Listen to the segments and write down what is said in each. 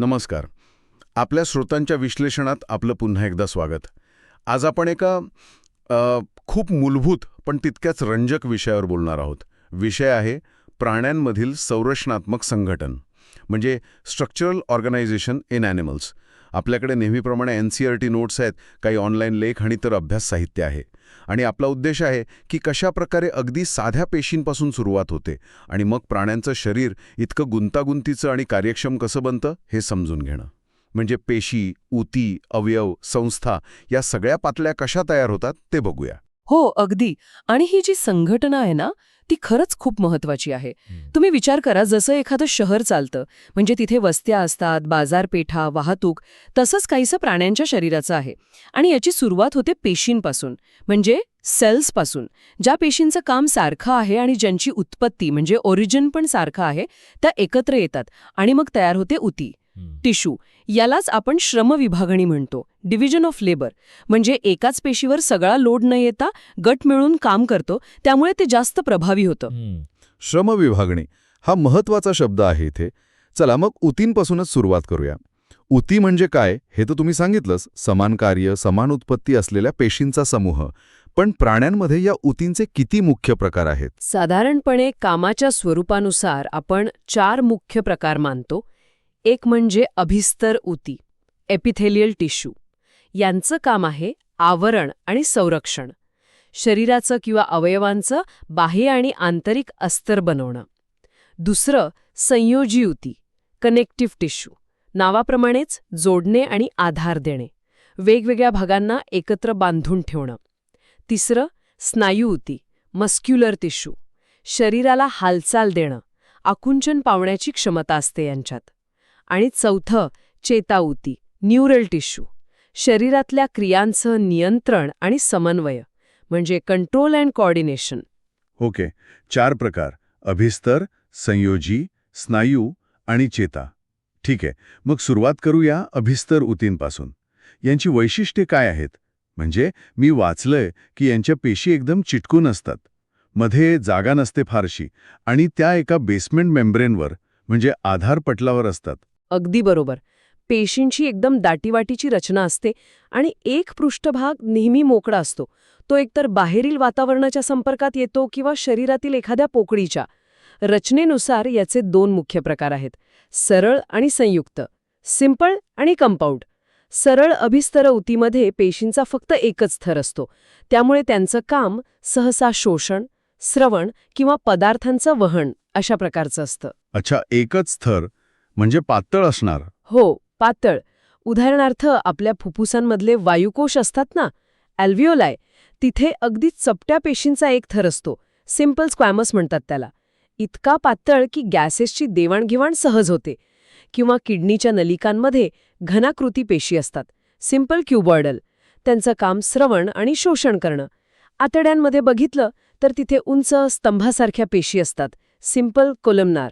नमस्कार. आपल्या श्रोतांच्या विश्लेषणात आपलं पुन्हा एकदा स्वागत. आज आपण एका खूप मूलभूत पण तितक्याच रंजक विषयावर बोलणार आहोत. विषय आहे प्राण्यांमधील संरचनात्मक संघटन. म्हणजे स्ट्रक्चरल ऑर्गनायझेशन इन ॲनिमल्स आपल्याकडे नेहमीप्रमाणे N C R T notes आहेत काही ऑनलाईन लेख आणि तर अभ्यास साहित्य आहे. आणि आपला उद्देश आहे की कशा प्रकारे अगदी साध्या पेशींपासून सुरुवात होते आणि मग प्राण्यांचं शरीर इतकं गुंतागुंतीचं आणि कार्यक्षम कसं बनतं हे समजून घेणं. म्हणजे पेशी ऊती अवयव संस्था या सगळ्या पातळ्या कशा तयार होतात ते बघूया. हो अगदी. आणि ही जी संघटना आहे ना ती खरंच खूप महत्वाची आहे. तुम्ही विचार करा जसं एखादं शहर चालतं म्हणजे तिथे वस्त्या असतात बाजारपेठा वाहतूक तसंच काहीसं प्राण्यांच्या शरीराचं आहे. आणि याची सुरुवात होते पेशींपासून म्हणजे सेल्सपासून ज्या पेशींचं काम सारखं आहे आणि ज्यांची उत्पत्ती म्हणजे ओरिजिन पण सारखं आहे त्या एकत्र येतात आणि मग तयार होते उती टिश्यू. यालाच आपण श्रमविभागणी म्हणतो. डिव्हिजन ऑफ लेबर म्हणजे एकाच पेशीवर सगळा लोड न येता गट मिळून काम करतो त्यामुळे ते जास्त प्रभावी होतं. श्रमविभागणी हा महत्त्वाचा शब्द आहे इथे. चला मग उतींपासूनच सुरुवात करूया. उती म्हणजे काय हे तर तुम्ही सांगितलंच. समान कार्य समान उत्पत्ती असलेल्या पेशींचा समूह. पण प्राण्यांमध्ये या उतींचे किती मुख्य प्रकार आहेत? साधारणपणे कामाच्या स्वरूपानुसार आपण चार मुख्य प्रकार मानतो. एक म्हणजे अभिस्तर उती एपिथेलियल टिश्यू. यांचं काम आहे आवरण आणि संरक्षण. शरीराचं किंवा अवयवांचं बाह्य आणि आंतरिक अस्तर बनवणं. दुसरं संयोजी उती कनेक्टिव्ह टिश्यू नावाप्रमाणेच जोडणे आणि आधार देणे. वेगवेगळ्या भागांना एकत्र बांधून ठेवणं. तिसरं स्नायू उती मस्क्युलर टिश्यू शरीराला हालचाल देणं आकुंचन पावण्याची क्षमता असते यांच्यात. आणि चौथं चेताऊती न्यूरल टिश्यू शरीरातल्या क्रियांचं नियंत्रण आणि समन्वय म्हणजे कंट्रोल अँड कॉर्डिनेशन ओके चार प्रकार अभिस्तर संयोजी स्नायू आणि चेता. ठीक आहे मग सुरुवात करूया अभिस्तर उतींपासून यांची वैशिष्ट्ये काय आहेत? म्हणजे मी वाचलंय की यांच्या पेशी एकदम चिटकून असतात. मध्ये जागा नसते फारशी आणि त्या एका बेसमेंट मेम्ब्रेनवर म्हणजे आधार पटलावर असतात. अगदी बरोबर. पेशींची एकदम दाटीवाटीची रचना असते आणि एक पृष्ठभाग नेहमी मोकळा असतो. तो एकतर बाहेरील वातावरणाच्या संपर्कात येतो किंवा शरीरातील एखाद्या पोकळीच्या. रचनेनुसार याचे दोन मुख्य प्रकार आहेत. सरळ आणि संयुक्त. सिंपल आणि कंपाऊंड. सरळ अभिस्तर उतीमध्ये पेशींचा फक्त एकच थर असतो. त्यामुळे त्यांचं काम सहसा शोषण श्रवण किंवा पदार्थांचं वहन अशा प्रकारचं असतं. अच्छा एकच थर म्हणजे पातळ असणार. हो. पातळ. उदाहरणार्थ आपल्या फुफ्फुसांमधले वायुकोश असतात ना ॲल्व्हिओलाय तिथे अगदी चपट्या पेशींचा एक थर असतो सिंपल स्क्वॅमस म्हणतात त्याला. इतका पातळ की गॅसेसची देवाणघेवाण सहज होते किंवा किडनीच्या नलिकांमध्ये घनाकृती पेशी असतात सिंपल क्युबॉर्डल त्यांचं काम श्रवण आणि शोषण करणं. आतड्यांमध्ये बघितलं तर तिथे उंच स्तंभासारख्या पेशी असतात सिंपल कोलमनार.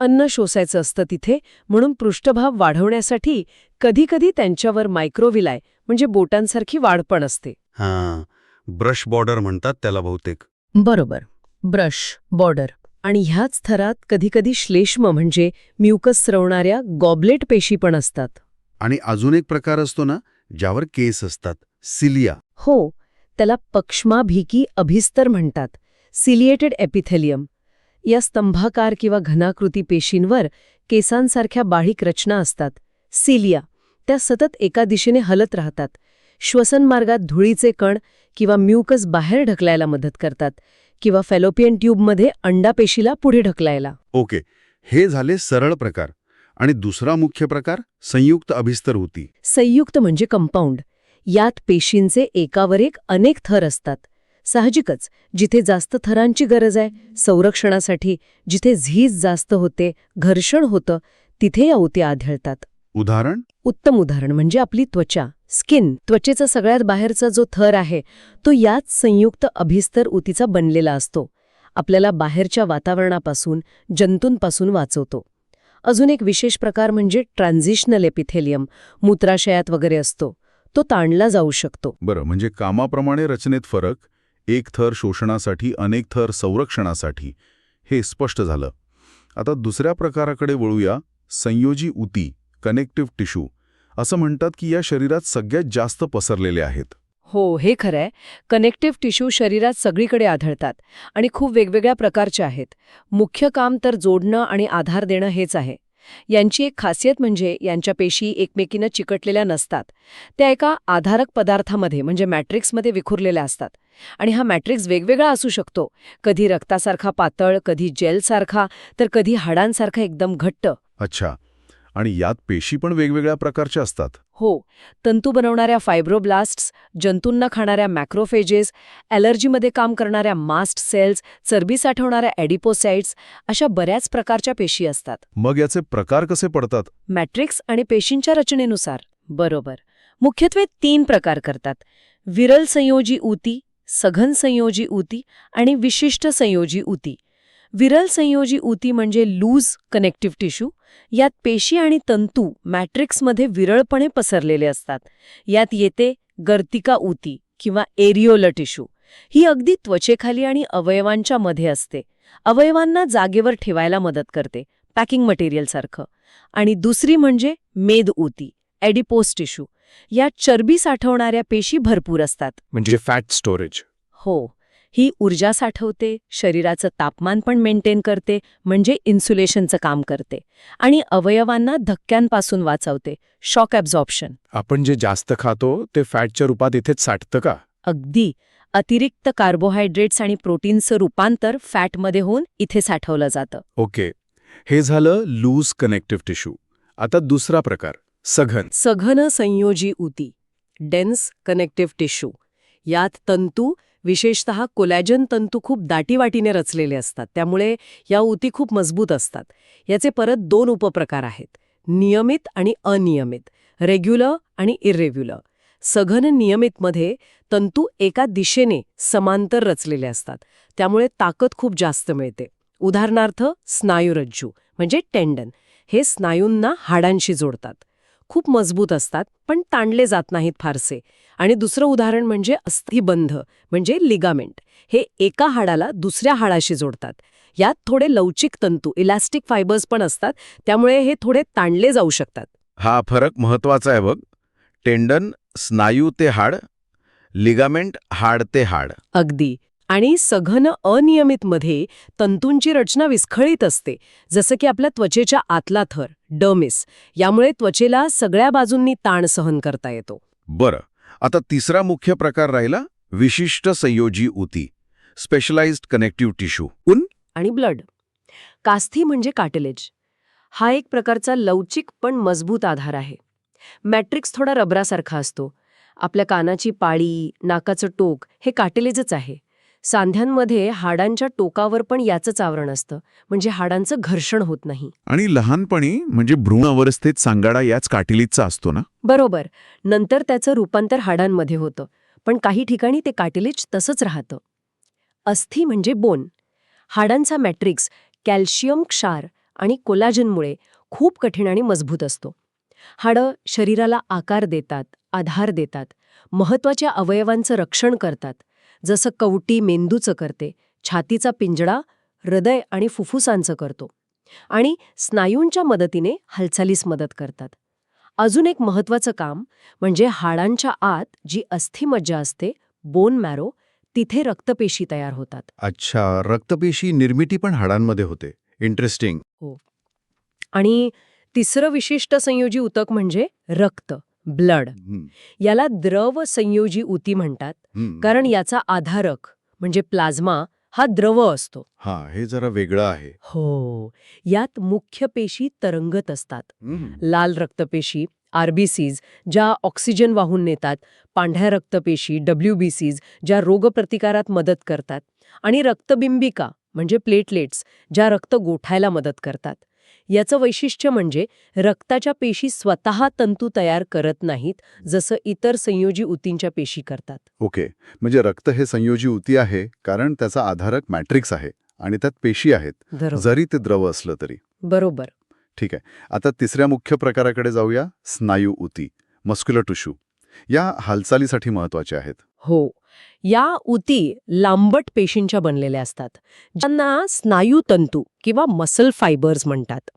अन्न शोषायचं असतं तिथे म्हणून पृष्ठभाग वाढवण्यासाठी कधीकधी त्यांच्यावर मायक्रोविलाय म्हणजे बोटांसारखी वाढ पण असते. हां ब्रश बॉर्डर म्हणतात त्याला बहुतेक. बरोबर ब्रश बॉर्डर. आणि ह्याच थरात कधीकधी श्लेष्म म्हणजे म्युकस स्रवणाऱ्या गॉबलेट पेशी पण असतात. आणि अजून एक प्रकार असतो ना ज्यावर केस असतात सिलिया. हो त्याला पक्ष्माभिकी अभिस्तर म्हणतात सिलिएटेड एपिथेलियम. या स्तंभाकार किंवा घनाकृती पेशींवर केसांसारख्या बारीक रचना असतात. सिलिया त्या सतत एका दिशेने हलत राहतात. श्वसनमार्गात धुळीचे कण किंवा म्युकस बाहेर ढकलायला मदत करतात किंवा फॅलोपियन ट्यूबमध्ये अंडापेशीला पुढे ढकलायला. ओके हे झाले सरळ प्रकार. आणि दुसरा मुख्य प्रकार संयुक्त अभिस्तर होती संयुक्त म्हणजे कंपाऊंड. यात पेशींचे एकावर एक अनेक थर असतात. साहजिकच जिथे जास्त थरांची गरज आहे संरक्षणासाठी जिथे झीज जास्त होते घर्षण होतं तिथे या उती आढळतात. उदाहरण? उत्तम उदाहरण म्हणजे आपली त्वचा स्किन त्वचेचा सगळ्यात बाहेरचा जो थर आहे तो याच संयुक्त अभिस्तर उतीचा बनलेला असतो. आपल्याला बाहेरच्या वातावरणापासून जंतूंपासून वाचवतो. अजून एक विशेष प्रकार म्हणजे ट्रान्झिशनल एपिथेलियम मूत्राशयात वगैरे असतो. तो ताणला जाऊ शकतो. बरं म्हणजे कामाप्रमाणे रचनेत फरक एक थर शोषणासाठी अनेक थर संरक्षणासाठी. हे स्पष्ट झालं. आता दुसऱ्या प्रकाराकडे वळूया. संयोजी उती कनेक्टिव्ह टिश्यू असं म्हणतात की या शरीरात सगळ्यात जास्त पसरलेले आहेत. हो हे खरंय कनेक्टिव्ह टिश्यू शरीरात सगळीकडे आढळतात आणि खूप वेगवेगळ्या प्रकारचे आहेत. मुख्य काम तर जोडणं आणि आधार देणं हेच आहे. यांची एक खासियत म्हणजे यांच्या पेशी एकमेकीनं चिकटलेल्या नसतात. त्या एका आधारक पदार्थामध्ये म्हणजे मॅट्रिक्समध्ये विखुरलेल्या असतात. आणि हा मॅट्रिक्स वेगवेगळा असू शकतो. कधी रक्तासारखा पातळ कधी जेलसारखा तर कधी हाडांसारखा एकदम घट्ट. अच्छा. आणि यात पेशी पण वेगवेगळ्या प्रकारच्या असतात? हो. तंतू बनवणाऱ्या फायब्रोब्लास्ट्स जंतूंना खाणाऱ्या मॅक्रोफेजेस ॲलर्जीमध्ये काम करणाऱ्या मास्ट सेल्स चरबी साठवणाऱ्या ॲडिपोसाइट्स अशा बऱ्याच प्रकारच्या पेशी असतात. मग याचे प्रकार कसे पडतात? मॅट्रिक्स आणि पेशींच्या रचनेनुसार. बरोबर. मुख्यत्वे तीन प्रकार करतात. विरल संयोजी ऊती सघन संयोजी ऊती आणि विशिष्ट संयोजी ऊती. विरल संयोजी ऊती म्हणजे लूज कनेक्टिव्ह टिश्यू यात पेशी आणि तंतू मॅट्रिक्समध्ये विरळपणे पसरलेले असतात. यात येते गर्तिका ऊती किंवा एरिओल टिश्यू ही अगदी त्वचेखाली आणि अवयवांच्या मध्ये असते. अवयवांना जागेवर ठेवायला मदत करते पॅकिंग मटेरियलसारखं आणि दुसरी म्हणजे मेद ऊती ॲडिपोस टिश्यू यात चरबी साठवणाऱ्या पेशी भरपूर असतात. म्हणजे फॅट स्टोरेज हो. ही ऊर्जा साठवते शरीराचं तापमान पण मेंटेन करते म्हणजे इन्सुलेशनचं काम करते आणि अवयवांना धक्क्यांपासून वाचवते शॉक ॲब्झॉर्प्शन आपण जे जास्त खातो ते फॅटच्या रूपात इथेच साठतं का? अगदी. अतिरिक्त कार्बोहायड्रेट्स आणि प्रोटीन्सचं रूपांतर फॅटमध्ये होऊन इथे साठवलं जातं. ओके. हे झालं लूज कनेक्टिव्ह टिश्यू आता दुसरा प्रकार. सघन. सघन संयोजी ऊती. डेन्स कनेक्टिव्ह टिश्यू यात तंतू विशेषतः कोलॅजन तंतू खूप दाटीवाटीने रचलेले असतात. त्यामुळे या ऊती खूप मजबूत असतात. याचे परत दोन उपप्रकार आहेत. नियमित आणि अनियमित. रेग्युलर आणि इरेग्युलर सघन नियमितमध्ये तंतू एका दिशेने समांतर रचलेले असतात. त्यामुळे ताकद खूप जास्त मिळते. उदाहरणार्थ स्नायुरज्जू म्हणजे टेंडन हे स्नायूंना हाडांशी जोडतात. खूप मजबूत असतात पण ताणले जात नाहीत फारसे. आणि दुसरं उदाहरण म्हणजे अस्थिबंध म्हणजे लिगामेंट. हे एका हाडाला दुसऱ्या हाडाशी जोडतात. यात थोडे लवचिक तंतू इलास्टिक फायबर्स पण असतात त्यामुळे हे थोडे ताणले जाऊ शकतात. हा फरक महत्त्वाचा आहे बघ. टेंडन स्नायू ते हाड लिगामेंट हाड ते हाड. अगदी. आणि सघन अनियमितमध्ये तंतूंची रचना विस्खळीत असते जसं की आपल्या त्वचेच्या आतला थर डर्मिस यामुळे त्वचेला सगळ्या बाजूंनी ताण सहन करता येतो. बरं आता तिसरा मुख्य प्रकार राहिला विशिष्ट संयोजी ऊती specialised connective tissue and blood. कास्थी म्हणजे काटलेज हा एक प्रकारचा लवचिक पण मजबूत आधार आहे. मॅट्रिक्स थोडा रबरासारखा असतो. आपल्या कानाची पाळी नाकाचं टोक हे काटलेजच आहे. सांध्यांमध्ये हाडांच्या टोकावर पण याचंच आवरण असतं. म्हणजे हाडांचं घर्षण होत नाही. आणि लहानपणी म्हणजे भ्रूण अवस्थेत सांगाडा याच काटिलीचा असतो ना? बरोबर. नंतर त्याचं रूपांतर हाडांमध्ये होतं. पण काही ठिकाणी ते काटिलेज तसंच राहतं. अस्थी म्हणजे बोन. हाडांचा मॅट्रिक्स कॅल्शियम क्षार आणि कोलाजनमुळे खूप कठीण आणि मजबूत असतो. हाडं शरीराला आकार देतात आधार देतात महत्त्वाच्या अवयवांचं रक्षण करतात. जसं कवटी मेंदूचं करते छातीचा पिंजडा हृदय आणि फुफ्फुसांचं करतो. आणि स्नायूंच्या मदतीने हालचालीस मदत करतात. अजून एक महत्वाचं काम म्हणजे हाडांच्या आत जी अस्थिमज्जा असते बोन मॅरो तिथे रक्तपेशी तयार होतात. अच्छा रक्तपेशी निर्मिती पण हाडांमध्ये होते. इंटरेस्टिंग आणि तिसरं विशिष्ट संयोजी उतक म्हणजे रक्त. ब्लड. याला द्रव संयोजी ऊती म्हणतात. कारण याचा आधारक म्हणजे प्लाझ्मा हा द्रव असतो. हा हे जरा वेगळं आहे. हो. यात मुख्य पेशी तरंगत असतात. लाल रक्तपेशी आरबीसीज ज्या ऑक्सिजन वाहून नेतात. पांढऱ्या रक्तपेशी डब्ल्यूबीसीज ज्या रोगप्रतिकारात मदत करतात. आणि रक्तबिंबिका म्हणजे प्लेटलेट्स ज्या रक्त गोठायला मदत करतात. याचं वैशिष्ट्य म्हणजे रक्ताच्या पेशी स्वतः तंतू तयार करत नाहीत जसं इतर संयोजी ऊतींच्या पेशी करतात. ओके. म्हणजे रक्त हे संयोजी ऊती आहे कारण त्याचा आधारक मॅट्रिक्स आहे आणि त्यात पेशी आहेत. जरी ते द्रव असलं तरी. बरोबर. ठीक आहे. आता तिसऱ्या मुख्य प्रकाराकडे जाऊया स्नायू ऊती मस्क्युलर टिश्यू या हालचालीसाठी महत्त्वाचे आहेत. हो. या ऊती लांबट पेशींच्या बनलेल्या असतात ज्यांना स्नायूतंतू किंवा मसल फायबर्स म्हणतात.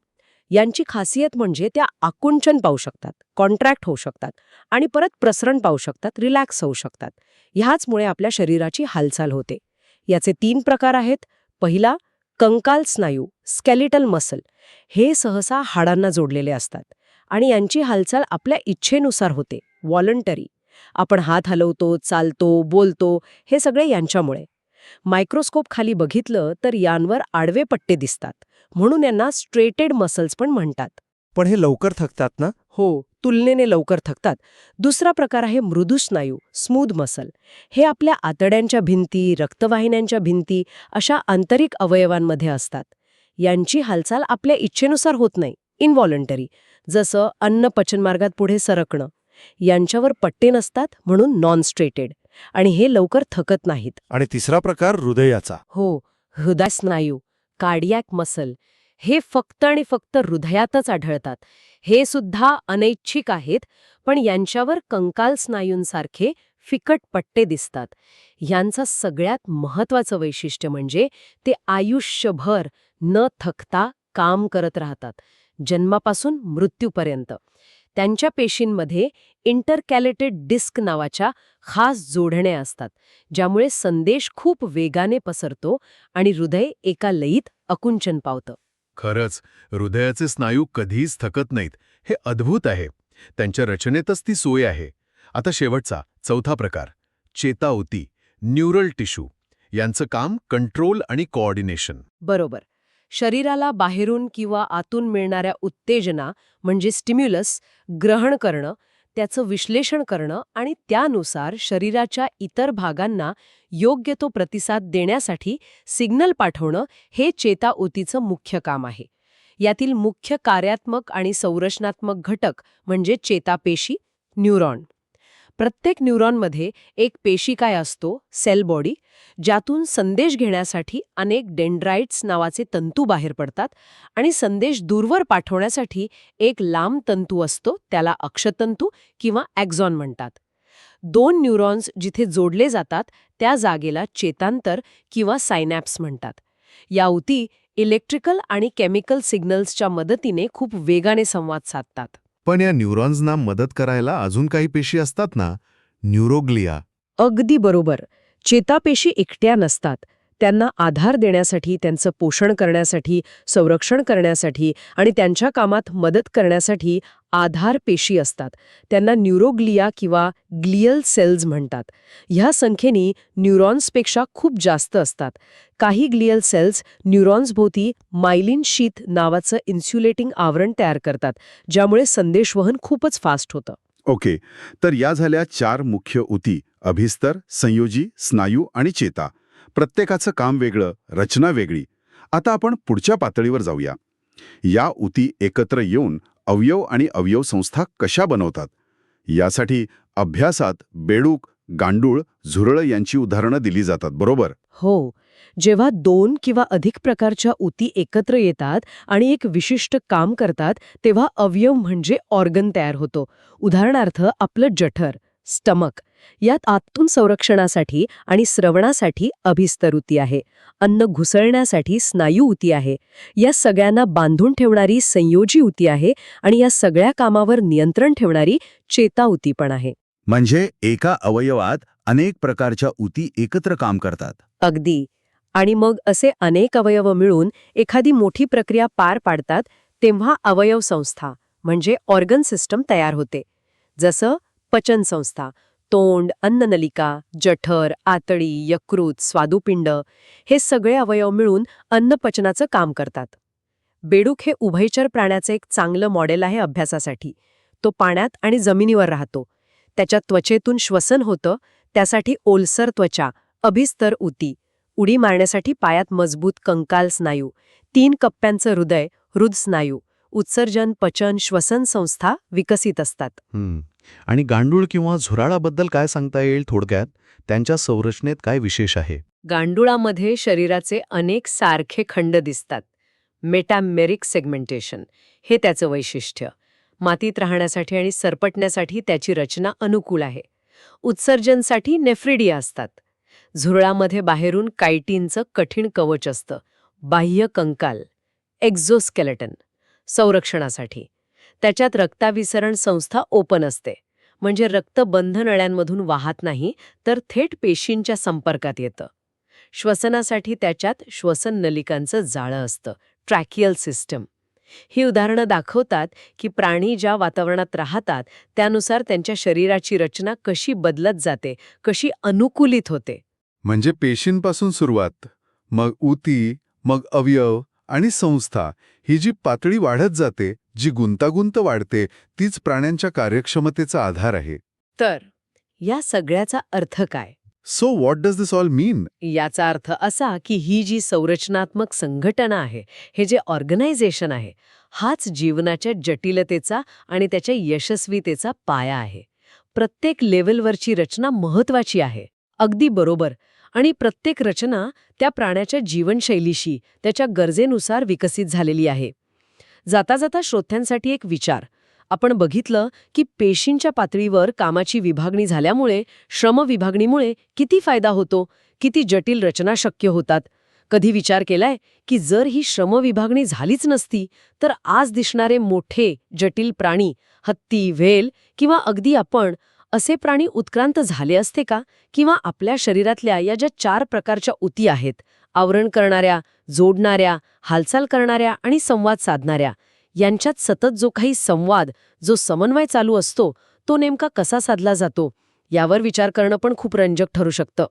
यांची खासियत म्हणजे त्या आकुंचन पाहू शकतात कॉन्ट्रॅक्ट होऊ शकतात आणि परत प्रसरण पाहू शकतात रिलॅक्स होऊ शकतात. ह्याचमुळे आपल्या शरीराची हालचाल होते. याचे तीन प्रकार आहेत. पहिला कंकाल स्नायू स्केलिटल मसल हे सहसा हाडांना जोडलेले असतात आणि यांची हालचाल आपल्या इच्छेनुसार होते वॉलंटरी आपण हात हलवतो चालतो बोलतो हे सगळे यांच्यामुळे. मायक्रोस्कोप खाली बघितलं तर यांवर आडवे पट्टे दिसतात. म्हणून यांना स्ट्रेटेड मसल्स पण म्हणतात. पण हे लवकर थकतात ना? हो तुलनेने लवकर थकतात. दुसरा प्रकार आहे मृदू स्नायू स्मूथ मसल हे आपल्या आतड्यांच्या भिंती रक्तवाहिन्यांच्या भिंती अशा आंतरिक अवयवांमध्ये असतात. यांची हालचाल आपल्या इच्छेनुसार होत नाही इनव्हॉलंटरी जसं अन्न पचनमार्गात पुढे सरकणं. यांच्यावर पट्टे नसतात म्हणून नॉन स्ट्रेटेड आणि हे लवकर थकत नाहीत. आणि तिसरा प्रकार हृदयाचा. हो हृदय स्नायू. कार्डियॅक मसल हे फक्त आणि फक्त हृदयातच आढळतात. हे सुद्धा अनैच्छिक आहेत पण यांच्यावर कंकाल स्नायूंसारखे फिकट पट्टे दिसतात. यांचं सगळ्यात महत्वाचं वैशिष्ट्य म्हणजे ते आयुष्यभर न थकता काम करत राहतात. जन्मापासून मृत्यूपर्यंत. त्यांच्या पेशींमध्ये इंटरकॅलेटेड डिस्क नावाच्या खास जोडण्या असतात ज्यामुळे संदेश खूप वेगाने पसरतो आणि हृदय एका लयीत अकुंचन पावतं. खरंच हृदयाचे स्नायू कधीच थकत नाहीत. हे अद्भुत आहे. त्यांच्या रचनेतच ती सोय आहे. आता शेवटचा चौथा प्रकार. चेताओती न्यूरल टिश्यू. यांचं काम कंट्रोल आणि कोऑर्डिनेशन. बरोबर. शरीराला बाहेरून किंवा आतून मिळणाऱ्या उत्तेजना म्हणजे स्टिम्युलस ग्रहण करणं त्याचं विश्लेषण करणं आणि त्यानुसार शरीराच्या इतर भागांना योग्य तो प्रतिसाद देण्यासाठी सिग्नल पाठवणं हे चेताओतीचं मुख्य काम आहे. यातील मुख्य कार्यात्मक आणि संरचनात्मक घटक म्हणजे चेतापेशी न्यूरॉन. प्रत्येक न्यूरॉनमध्ये एक पेशिकाय असतो? सेल बॉडी ज्यातून संदेश घेण्यासाठी अनेक डेंड्राइट्स नावाचे तंतू बाहेर पडतात आणि संदेश दूरवर पाठवण्यासाठी एक लांब तंतू असतो त्याला अक्षतंतू किंवा ॲक्झॉन म्हणतात. दोन न्यूरॉन्स जिथे जोडले जातात त्या जागेला चेतांतर किंवा सायनॅप्स म्हणतात. या उती इलेक्ट्रिकल आणि केमिकल सिग्नल्सच्या मदतीने खूप वेगाने संवाद साधतात. पण या न्यूरॉन्सना मदत करायला अजून काही पेशी असतात ना? न्यूरोग्लिया. अगदी बरोबर. चेतापेशी एकट्या नसतात. त्यांना आधार देण्यासाठी त्यांचं पोषण करण्यासाठी संरक्षण करण्यासाठी आणि त्यांच्या कामात मदत करण्यासाठी आधार पेशी असतात. त्यांना न्यूरोग्लिया किंवा ग्लियल सेल्स म्हणतात. ह्या संख्येनी न्यूरॉन्सपेक्षा खूप जास्त असतात. काही ग्लियल सेल्स न्यूरॉन्सभोवती मायलिन शीत नावाचं इन्स्युलेटिंग आवरण तयार करतात ज्यामुळे संदेशवहन खूपच फास्ट होतं. ओके. तर या झाल्या चार मुख्य उती अभिस्तर संयोजी स्नायू आणि चेता. प्रत्येकाचं काम वेगळं रचना वेगळी. आता आपण पुढच्या पातळीवर जाऊया. या उती एकत्र येऊन अवयव आणि अवयव संस्था कशा बनवतात? यासाठी अभ्यासात बेडूक गांडूळ झुरळ यांची उदाहरणं दिली जातात बरोबर? हो. जेव्हा दोन किंवा अधिक प्रकारच्या उती एकत्र येतात आणि एक विशिष्ट काम करतात तेव्हा अवयव म्हणजे ऑर्गन तयार होतो. उदाहरणार्थ आपलं जठर स्टमक. यात आतून संरक्षणासाठी आणि श्रवणासाठी अभिस्तर उती आहे. अन्न घुसळण्यासाठी स्नायू उती आहे. या सगळ्यांना बांधून ठेवणारी संयोजी उती आहे आणि या सगळ्या कामावर नियंत्रण ठेवणारी चेता उती पण आहे. म्हणजे एका अवयवात अनेक प्रकारच्या उती एकत्र काम करतात. अगदी. आणि मग असे अनेक अवयव मिळून एखादी मोठी प्रक्रिया पार पाडतात तेव्हा अवयव संस्था म्हणजे ऑर्गन सिस्टम तयार होते. जसं पचन संस्था तोंड अन्ननलिका जठर आतडी यकृत स्वादुपिंड हे सगळे अवयव मिळून अन्नपचनाचं काम करतात. बेडूक हे उभयचर प्राण्याचं एक चांगलं मॉडेल आहे अभ्यासासाठी. तो पाण्यात आणि जमिनीवर राहतो. त्याच्या त्वचेतून श्वसन होतं त्यासाठी ओलसर त्वचा अभिस्तर उती उडी मारण्यासाठी पायात मजबूत कंकाल स्नायू तीन कप्प्यांचं हृदय हृद स्नायू उत्सर्जन पचन श्वसन संस्था विकसित असतात. आणि गांडूळ किंवा झुराळाबद्दल काय सांगता येईल थोडक्यात? त्यांच्या संरचनेत काय विशेष आहे? गांडुळामध्ये शरीराचे अनेक सारखे खंड दिसतात. Metameric segmentation. हे त्याचं वैशिष्ट्य. मातीत राहण्यासाठी आणि सरपटण्यासाठी त्याची रचना अनुकूल आहे. उत्सर्जनसाठी नेफ्रिडिया असतात. झुरळामध्ये बाहेरून कायटीनचं कठीण कवच असतं. बाह्य कंकाल. एक्झोस्केलेटन. संरक्षणासाठी. त्याच्यात रक्ताभिसरण संस्था ओपन असते. म्हणजे रक्त बंध नळ्यांमधून वाहत नाही तर थेट पेशींच्या संपर्कात येतं. श्वसनासाठी त्याच्यात श्वसन नलिकांचं जाळं असतं ट्रॅकियल सिस्टम. ही उदाहरणं दाखवतात की प्राणी ज्या वातावरणात राहतात त्यानुसार त्यांच्या शरीराची रचना कशी बदलत जाते कशी अनुकूलित होते. म्हणजे पेशींपासून सुरुवात. मग ऊती मग अवयव आणि संस्था ही जी पातळी वाढत जाते जी गुंतागुंत वाढते तीच प्राण्यांच्या कार्यक्षमतेचा आधार आहे. तर या सगळ्याचा अर्थ काय? So what does this all mean याचा अर्थ असा की ही जी संरचनात्मक संघटना आहे हे जे ऑर्गनायझेशन आहे हाच जीवनाच्या जटिलतेचा आणि त्याच्या यशस्वीतेचा पाया आहे. प्रत्येक लेवलवरची रचना महत्वाची आहे. अगदी बरोबर. आणि प्रत्येक रचना त्या प्राण्याच्या जीवनशैलीशी त्याच्या गरजेनुसार विकसित झालेली आहे. जाता जाता श्रोत्यांसाठी एक विचार. आपण बघितलं की पेशींच्या पातळीवर कामाची विभागणी झाल्यामुळे श्रमविभागणीमुळे किती फायदा होतो किती जटिल रचना शक्य होतात. कधी विचार केलाय की जर ही श्रमविभागणी झालीच नसती तर आज दिसणारे मोठे जटिल प्राणी हत्ती व्हेल किंवा अगदी आपण असे प्राणी उत्क्रांत झाले असते का? किंवा आपल्या शरीरातल्या या ज्या चार प्रकारच्या उती आहेत आवरण करणाऱ्या जोडणाऱ्या हालचाल करणाऱ्या आणि संवाद साधणाऱ्या यांच्यात सतत जो काही संवाद जो समन्वय चालू असतो तो नेमका कसा साधला जातो? यावर विचार करणं पण खूप रंजक ठरू शकतं.